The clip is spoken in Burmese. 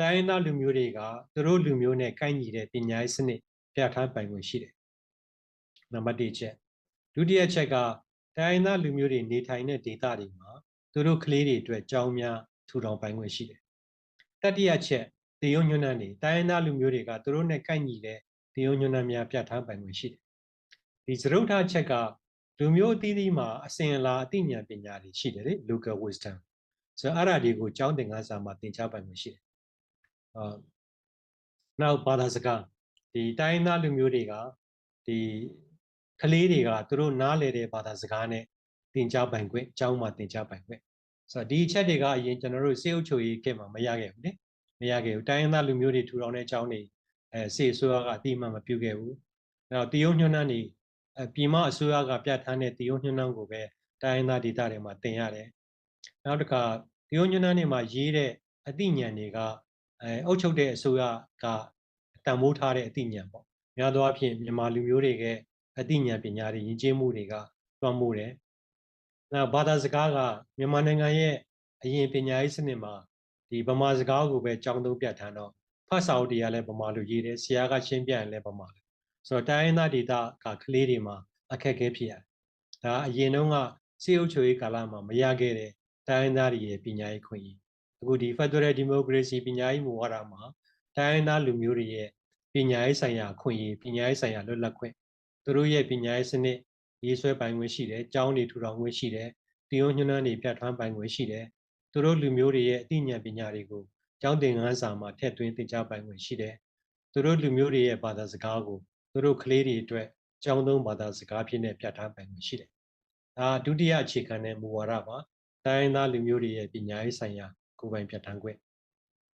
တိုင်းရင်းသားလူမျိုးတွေကသူတို့လူမျိုးနဲ့ကိုက်ညီတဲ့ပညာရေးစနစ်ပြဋ္ဌာန်းပိုင်ခွင့်ရှိတယ်နံပါတ်1ချက်ဒုတိယချက်ကတိုင်းရင်းသားလူမျိုးတွေနေထိုင်တဲ့ဒေသတွေမှာသူတို့ကလေးတွေအတွက်ကြောင်းများထူထောင်ပိုင်ခွင့်ရှိတယ်တတိယချက်တေယုံညွန်းနှံတွေတိုင်းရင်းသားလူမျိုးတွေကသူတို့နဲ့ကိုက်ညီတဲ့တေယုံညွန်းနှံများပြဋ္ဌာန်းပိုင်ခွင့်ရှိတယ်ဒီသရုပ်ထားချက်ကလူမျိုးအသီးသီးမှာအစဉ်အလာအသိဉာဏ်ပညာတွေရှိတယ်လေ local wisdom ဆိုတော့အဲ့ဒါတွေကိုကျောင်းသင်ခန်းစာမှာသင်ကြားပိုင်ခွင့်ရှိတယ်အာ နောက်ဘာသာစကားဒီတိုင်းသားလူမျိုးတွေကဒီကလေးတွေကသူတို့နားလေတဲ့ဘာသာစကားနဲ့သင်ကြားပိုင်ခွင့်ကျောင်းမှာသင်ကြားပိုင်ခွင့်ဆိုတော့ဒီအချက်တွေကအရင်ကျွန်တော်တို့စေအုပ်ချုပ်ရေးခေတ်မှာမရခဲ့ဘူးလေမရခဲ့ဘူးတိုင်းရင်းသားလူမျိုးတွေထူထောင်တဲ့အကြောင်းတွေအဲစေအစိုးရကအတိအမှန်မပြုခဲ့ဘူး။နောက်တရုံညွှန်းနှန်းတွေအပြည်မအစိုးရကပြဋ္ဌာန်းတဲ့တရုံညွှန်းနှန်းကိုပဲတိုင်းရင်းသားဒေသတွေမှာသင်ရတယ်။နောက်တစ်ခါတရုံညွှန်းနှန်းတွေမှာရေးတဲ့အသိဉာဏ်တွေက အဲအုပ်ချုပ်တဲ့အစိုးရကတန်မိုးထားတဲ့အသိဉာဏ်ပေါ့။များသောအားဖြင့်မြန်မာလူမျိုးတွေရဲ့အသိဉာဏ်ပညာတွေယဉ်ကျေးမှုတွေကတွန်းမိုးတယ်။နောက်ဘာသာစကားကမြန်မာနိုင်ငံရဲ့အရင်ပညာရေးစနစ်မှာဒီဗမာစကားကိုပဲကြောင်းသုံးပြဋ္ဌာန်းတော့ဖတ်စာအုပ်တွေကလည်းဗမာလိုရေးတယ်ဆရာကရှင်းပြရင်လည်းဗမာလိုဆိုတော့တိုင်းရင်းသားဒေသကကလေးတွေမှာအခက်အခဲဖြစ်ရတယ်။ဒါအရင်တုန်းကစေအုပ်ချုပ်ရေးကာလမှာမရခဲ့တဲ့တိုင်းရင်းသားတွေရဲ့ပညာရေးခွင့်ရ အခုဒီ Federal Democracy ပညာရေးမူဝါဒမှာတိုင်းရင်းသားလူမျိုးတွေရဲ့ပညာရေးဆိုင်ရာခွင့်ရပညာရေးဆိုင်ရာလွတ်လပ်ခွင့်သူတို့ရဲ့ပညာရေးစနစ်ရေးဆွဲပိုင်ခွင့်ရှိတယ်။ကျောင်းတွေထူထောင်ခွင့်ရှိတယ်။တရားညွှန်းနှန်းတွေပြဋ္ဌာန်းပိုင်ခွင့်ရှိတယ်။သူတို့လူမျိုးတွေရဲ့အသိဉာဏ်ပညာတွေကိုကျောင်းသင်ခန်းစာမှာထည့်သွင်းသင်ကြားပိုင်ခွင့်ရှိတယ်။သူတို့လူမျိုးတွေရဲ့ဘာသာစကားကိုသူတို့ကလေးတွေအတွက်ကျောင်းသုံးဘာသာစကားဖြစ်နေပြဋ္ဌာန်းပိုင်ခွင့်ရှိတယ်။ဒါဒုတိယအခြေခံတဲ့မူဝါဒပါ။တိုင်းရင်းသားလူမျိုးတွေရဲ့ပညာရေးဆိုင်ရာ ကိုယ်ပိုင်ပြဋ္ဌာန်းခွင့်